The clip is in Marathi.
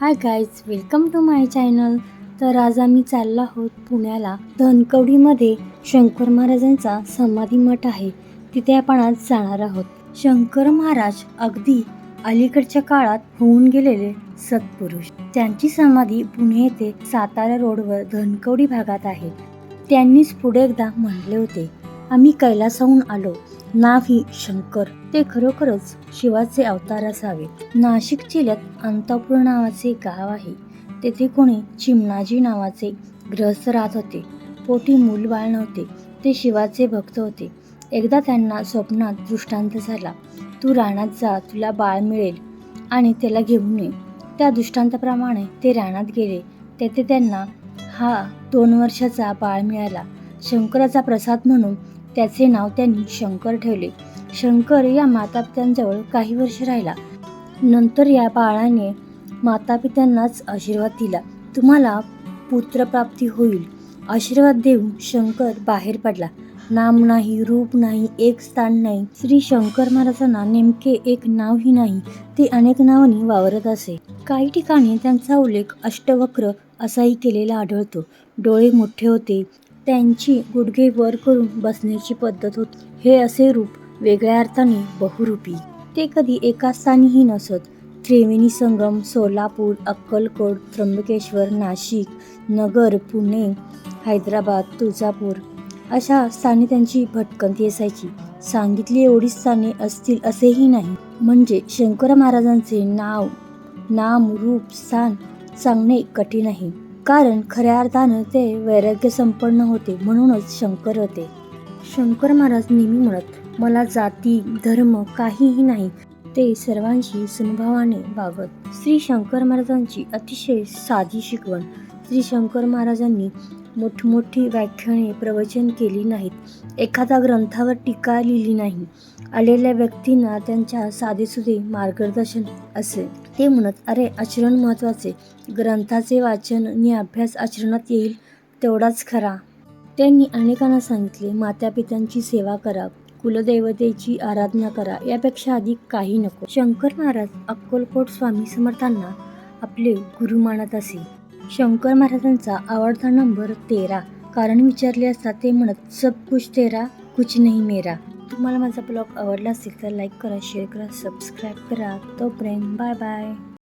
Hi guys welcome to my channel तर आज आम्ही चाललो आहोत पुण्याला. धनकवडीमध्ये शंकर महाराजांचा समाधी मठ आहे. तिथे आपण आज जाणार आहोत. शंकर महाराज अगदी अलीकडच्या काळात होऊन गेलेले सत्पुरुष. त्यांची समाधी पुणे येथे सातारा रोडवर धनकवडी भागात आहे. त्यांनीच पुढे एकदा म्हटले होते. आम्ही कैलासाहून आलो. नाव ही शंकर. ते खरोखरच शिवाचे अवतार असावेत. नाशिक जिल्ह्यात अंतापूर नावाचे गाव आहे. तेथे कोणी चिमणाजी नावाचे ग्रहस्थ राहत होते. पोटी मूल बाळ नव्हते. ते शिवाचे भक्त होते. एकदा त्यांना स्वप्नात दृष्टांत झाला. तू रानात जा तुला बाळ मिळेल आणि त्याला घेऊन ये. त्या दृष्टांताप्रमाणे ते रानात गेले. तेथे त्यांना हा दोन वर्षाचा बाळ मिळाला. शंकराचा प्रसाद म्हणून त्याचे नाव त्यांनी शंकर ठेवले. शंकर या मातापित्यांजवळ काही वर्ष राहिला. नंतर या बाळाने मातापित्यांनाच आशीर्वाद दिला. तुम्हाला पुत्रप्राप्ती होईल. आशीर्वाद देऊन शंकर बाहेर पडला. नाम नाही रूप नाही एक स्थान नाही. श्री शंकर महाराजांना नेमके एक नावही नाही. ते अनेक नावांनी वावरत असे. काही ठिकाणी त्यांचा उल्लेख अष्टवक्र असाही केलेला आढळतो. डोळे मोठे होते. त्यांची गुडघे वर करून बसण्याची पद्धत होती. हे असे रूप वेगळ्या अर्थाने बहुरूपी. ते कधी एका स्थानीही नसत. त्रिवेणी संगम सोलापूर अक्कलकोट त्र्यंबकेश्वर नाशिक नगर पुणे हैदराबाद तुळजापूर अशा स्थानी त्यांची भटकंती असायची सांगितली एवढी स्थाने असतील असेही नाही. म्हणजे शंकर महाराजांचे नाव नाम रूप स्थान सांगणे कठीण आहे. कारण खऱ्या अर्थानं ते वैराग्य संपन्न होते म्हणूनच शंकर होते. शंकर महाराज नेहमी म्हणत मला जाती धर्म काहीही नाही ते सर्वांशी समभावाने वागत. श्री शंकर महाराजांची अतिशय साधी शिकवण. श्री शंकर महाराजांनी मोठमोठी व्याख्याने प्रवचन केली नाहीत. एखाद्या ग्रंथावर टीका लिहिली नाही. आलेल्या व्यक्तींना त्यांच्या साधेसुधे मार्गदर्शन असे ते म्हणत अरे आचरण महत्त्वाचे. ग्रंथाचे वाचन आणि अभ्यास आचरणात येईल तेवढाच खरा. त्यांनी अनेकांना सांगितले मातापित्यांची सेवा करा. कुलदैवतेची आराधना करा. यापेक्षा अधिक काही नको. शंकर महाराज अक्कलकोट स्वामी समर्थांना आपले गुरु मानत असे. शंकर महाराजांचा आवडता नंबर तेरा. कारण विचारले असता ते म्हणत सब कुछ तेरा कुछ नाही मेरा. तुम्हाला माझा ब्लॉग आवडला असेल तर लाईक करा शेअर करा सबस्क्राईब करा. तोपर्यंत बाय बाय